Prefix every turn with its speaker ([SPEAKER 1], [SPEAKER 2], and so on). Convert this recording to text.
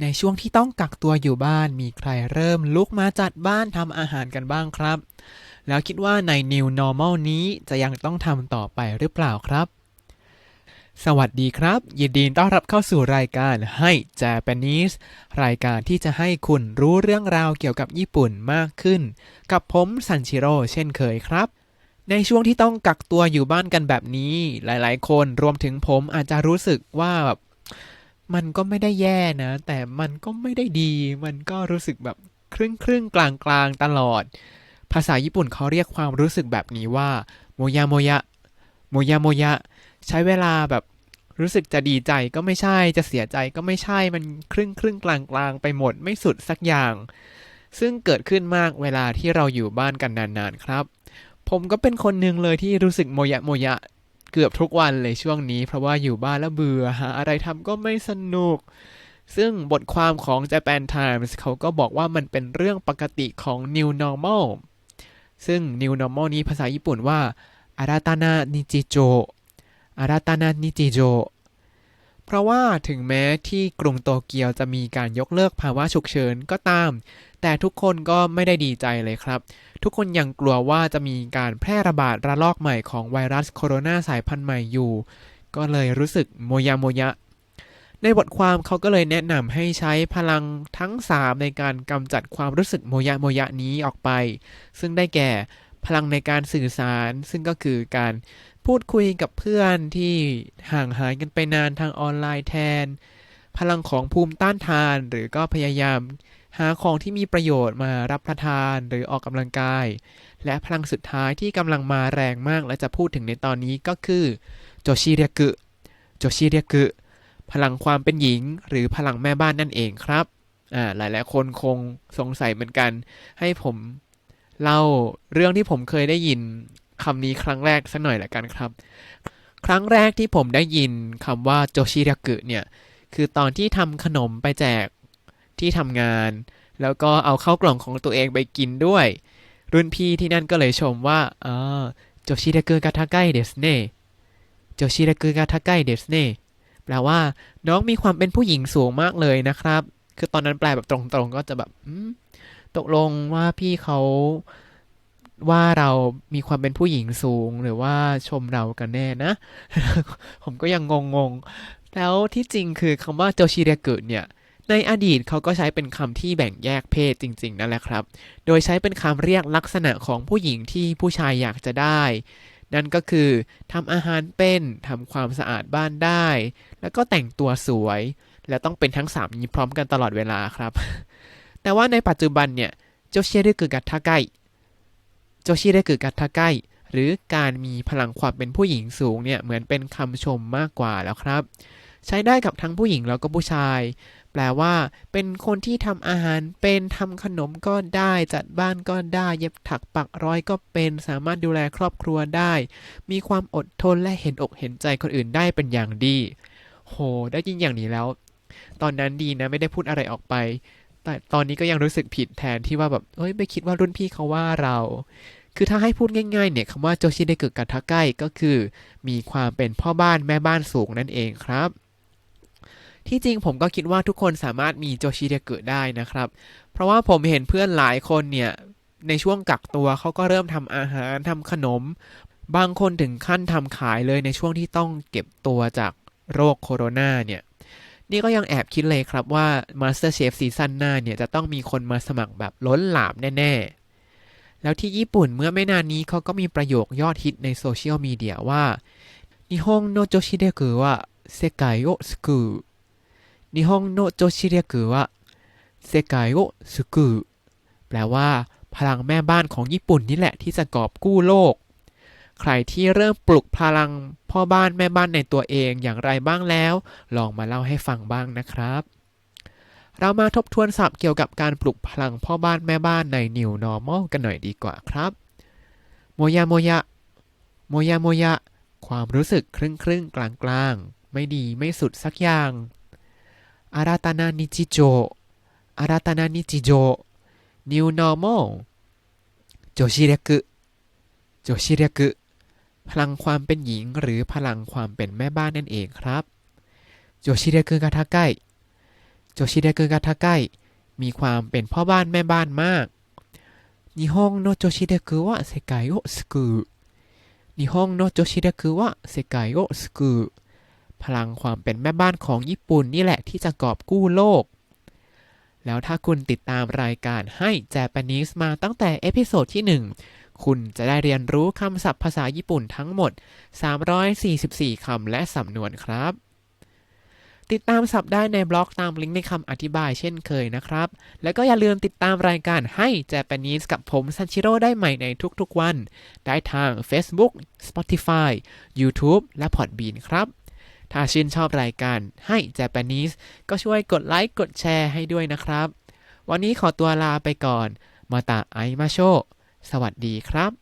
[SPEAKER 1] ในช่วงที่ต้องกักตัวอยู่บ้านมีใครเริ่มลุกมาจัดบ้านทำอาหารกันบ้างครับ แล้วคิดว่าใน New Normal นี้จะยังต้องทำต่อไปหรือเปล่าครับ สวัสดีครับ ยินดีต้อนรับเข้าสู่รายการให้ Japanese รายการที่จะให้คุณรู้เรื่องราวเกี่ยวกับญี่ปุ่นมากขึ้น กับผมซันชิโร่เช่นเคยครับในช่วงที่ต้องกักตัวอยู่บ้านกันแบบนี้ หลาย ๆ คนรวมถึงผมอาจจะรู้สึกว่าแบบ มันก็ไม่ได้แย่นะ แต่มันก็ไม่ได้ดี มันก็รู้สึกแบบครึ่งครึ่งกลางกลางตลอด ภาษาญี่ปุ่นเขาเรียกความรู้สึกแบบนี้ว่าโมยาโมยะโมยาโมยะ ใช้เวลาแบบรู้สึกจะดีใจก็ไม่ใช่ จะเสียใจก็ไม่ใช่ มันครึ่งครึ่งกลางกลางไปหมดไม่สุดสักอย่าง ซึ่งเกิดขึ้นมากเวลาที่เราอยู่บ้านกันนานๆครับ ผมก็เป็นคนหนึ่งเลยที่รู้สึกโมยะโมยะ เกือบทุกวันเลยช่วงนี้ เพราะว่าอยู่บ้านแล้วเบื่อหาอะไรทำก็ไม่สนุก ซึ่งบทความของ Japan Times เขาก็บอกว่ามันเป็นเรื่องปกติของ New Normal ซึ่ง New Normal นี้ภาษาญี่ปุ่นว่าอาราตานานิจิโจอาราตานานิจิโจ เพราะว่าถึงแม้ที่กรุงโตเกียวจะมีการยกเลิกภาวะฉุกเฉินก็ตาม แต่ทุกคนก็ไม่ได้ดีใจเลยครับ ทุกคนยังกลัวว่าจะมีการแพร่ระบาดระลอกใหม่ของไวรัสโคโรนาสายพันธุ์ใหม่อยู่ ก็เลยรู้สึกโมยาโมยะ ในบทความเขาก็เลยแนะนำให้ใช้พลังทั้ง 3 ในการกำจัดความรู้สึกโมยะโมยะนี้ออกไป ซึ่งได้แก่พลังในการสื่อสาร ซึ่งก็คือการ พูดคุยกับเพื่อนที่ห่างหายกันไปนานทางออนไลน์แทน พลังของภูมิต้านทานหรือก็พยายาม หาของที่มีประโยชน์มารับประทานหรือออกกำลังกาย และพลังสุดท้ายที่กำลังมาแรงมากและจะพูดถึงในตอนนี้ก็คือโจชิเรียกุโจชิเรียกุพลังความเป็นหญิง หรือพลังแม่บ้านนั่นเองครับอ่าหลายๆ คนคงสงสัยเหมือนกัน ให้ผมเล่าเรื่องที่ผมเคยได้ยิน คำนี้ครั้งแรกสักหน่อยละกันครับ ครั้งแรกที่ผมได้ยินคำว่าโจชิเรียกุเนี่ย คือตอนที่ทำขนมไปแจกที่ทำงาน แล้วก็เอาเข้ากล่องของตัวเองไปกินด้วย รุ่นพี่ที่นั่นก็เลยชมว่าอ่าโจชิเรกุกาทาไกเดสเน่โจชิเรกุกาทาไกเดสเน่แปลว่า น้องมีความเป็นผู้หญิงสูงมากเลยนะครับ คือตอนนั้นแปลแบบตรงๆ ก็จะแบบตกลงว่าพี่เขา ว่าเรามีความเป็นผู้หญิงสูงหรือว่าชมเรากันแน่นะ ผมก็ยังงงๆ แล้วที่จริงคือคำว่าโจชิเรกุเนี่ย ในอดีตเขาก็ใช้เป็นคำที่แบ่งแยกเพศจริง ๆ นั่นแหละครับ โดยใช้เป็นคำเรียกลักษณะของผู้หญิงที่ผู้ชายอยากจะได้ นั่นก็คือทำอาหารเป็นทำความสะอาดบ้านได้ แล้วก็แต่งตัวสวย และต้องเป็นทั้งสามนี้พร้อมกันตลอดเวลาครับ แต่ว่าในปัจจุบันเนี่ยโจชิเรกุกัตทาไก โจชิเรกุกัตทาไกหรือการมีพลังความเป็นผู้หญิงสูงเนี่ยเหมือนเป็นคำชมมากกว่าแล้วครับ ใช้ได้กับทั้งผู้หญิงแล้วก็ผู้ชาย แปลว่า เป็นคนที่ทำอาหารเป็นทำขนมก็ได้จัดบ้านก็ได้ เย็บถักปักร้อยก็เป็นสามารถดูแลครอบครัวได้ มีความอดทนและเห็นอกเห็นใจคนอื่นได้เป็นอย่างดี โห ได้ยินอย่างนี้แล้ว ตอนนั้นดีนะไม่ได้พูดอะไรออกไป แต่ตอนนี้ก็ยังรู้สึกผิดแทนที่ว่าแบบเอ้ยไม่คิดว่ารุ่นพี่เขาว่าเรา คือถ้าให้พูดง่ายๆเนี่ยคำว่าโจชิเดกุกันทาไกก็คือ มีความเป็นพ่อบ้านแม่บ้านสูงนั่นเองครับที่จริงผมก็คิดว่าทุกคนสามารถมีโจชิเดกุได้นะครับ เพราะว่าผมเห็นเพื่อนหลายคนเนี่ย ในช่วงกักตัวเขาก็เริ่มทำอาหารทำขนม บางคนถึงขั้นทำขายเลยในช่วงที่ต้องเก็บตัวจากโรคโคโรนาเนี่ย นี่ก็ยังแอบคิดเลยครับว่า MasterChef ซีซั่นหน้าเนี่ยจะต้องมีคนมาสมัครแบบล้นหลามแน่ ๆ แล้วที่ญี่ปุ่นเมื่อไม่นานนี้เขาก็มีประโยคยอดฮิตในโซเชียลมีเดียว่านิฮงโนโจชิเดกุวะเซกายโอสกุนิฮงโนโจชิเดกุวะเซกายโอสกุแปลว่า พลังแม่บ้านของญี่ปุ่นนี่แหละที่จะกอบกู้โลก ใครที่เริ่มปลุกพลังพ่อบ้านแม่บ้านในตัวเองอย่างไรบ้างแล้ว ลองมาเล่าให้ฟังบ้างนะครับ เรามาทบทวนศัพท์เกี่ยวกับการปลุกพลังพ่อบ้านแม่บ้านใน New Normal กันหน่อยดีกว่าครับโมยาโมยะโมยาโมยะ ความรู้สึกครึ่งครึ่งกลางกลางไม่ดีไม่สุดสักอย่างอาราตานานิจิโจอาราตานานิจิโจ New Normal โจชิเรกุโจชิเรกุ พลังความเป็นหญิงหรือพลังความเป็นแม่บ้านนั่นเองครับโจชิเรกุกาทาไกโจชิเดกุกะทาไกมีความเป็นพ่อบ้านแม่บ้านมากนิฮโนโจชิเดกุวะเซกายโอสกุนิฮโนโจชิเดกุวะเซกายโอสกุพลังความเป็นแม่บ้านของญี่ปุ่นนี่แหละที่จะกอบกู้โลก แล้วถ้าคุณติดตามรายการให้ Japanese มาตั้งแต่เอพิโซดที่ 1 คุณจะได้เรียนรู้คำศัพท์ภาษาญี่ปุ่นทั้งหมด 344 คำและสำนวนครับ ติดตามศัพท์ได้ในบล็อกตามลิงก์ในคำอธิบายเช่นเคยนะครับ แล้วก็อย่าลืมติดตามรายการให้ Japanese กับผมซันชิโร่ได้ใหม่ในทุกๆวัน ได้ทาง Facebook Spotify YouTube และ Podbean ครับ ถ้าชื่นชอบรายการให้ Japanese ก็ช่วยกดไลค์กดแชร์ให้ด้วยนะครับ วันนี้ขอตัวลาไปก่อน มาตาไอมาโช สวัสดีครับ